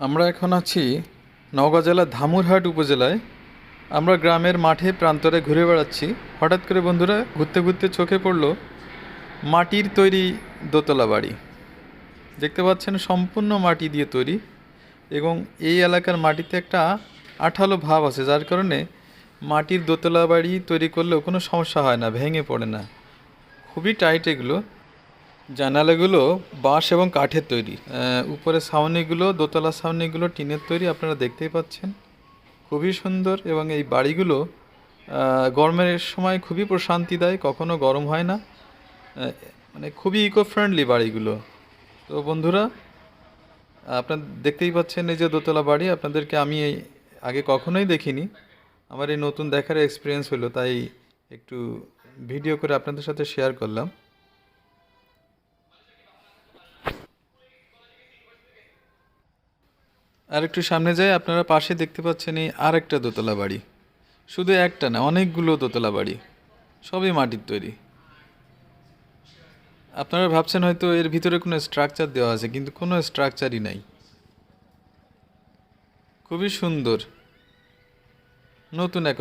আমরা এখন আছি নওগাঁ জেলার ধামুরহাট উপজেলায়। আমরা গ্রামের মাঠে প্রান্তরে ঘুরে বেড়াচ্ছি। হঠাৎ করে বন্ধুরা ঘুরতে ঘুরতে চোখে পড়ল মাটির তৈরি দোতলা বাড়ি। দেখতে পাচ্ছেন সম্পূর্ণ মাটি দিয়ে তৈরি এবং এই এলাকার মাটিতে একটা আঠালো ভাব আছে, যার কারণে মাটির দোতলা বাড়ি তৈরি করলেও কোনো সমস্যা হয় না, ভেঙে পড়ে না। খুবই টাইট এগুলো। জানালাগুলো বাঁশ এবং কাঠের তৈরি। উপরে ছাউনিগুলো দোতলা ছাউনিগুলো টিনের তৈরি, আপনারা দেখতেই পাচ্ছেন। খুবই সুন্দর এবং এই বাড়িগুলো গরমের সময় খুবই প্রশান্তি দেয় কখনো গরম হয় না। মানে খুবই ইকো ফ্রেন্ডলি বাড়িগুলো। তো বন্ধুরা, আপনার দেখতেই পাচ্ছেন এই যে দোতলা বাড়ি, আপনাদেরকে আমি এই আগে কখনোই দেখিনি। আমার এই নতুন দেখার এক্সপিরিয়েন্স হলো, তাই একটু ভিডিও করে আপনাদের সাথে শেয়ার করলাম। আর একটু সামনে যাই, আপনারা পাশে দেখতে পাচ্ছেন এই আর একটা দোতলা বাড়ি। শুধু একটা না, অনেকগুলো দোতলা বাড়ি। সবই মাটির তৈরি। আপনারা ভাবছেন হয়তো এর ভিতরে কোনো স্ট্রাকচার দেওয়া আছে, কিন্তু কোনো স্ট্রাকচারই নাই। খুবই সুন্দর। নতুন এক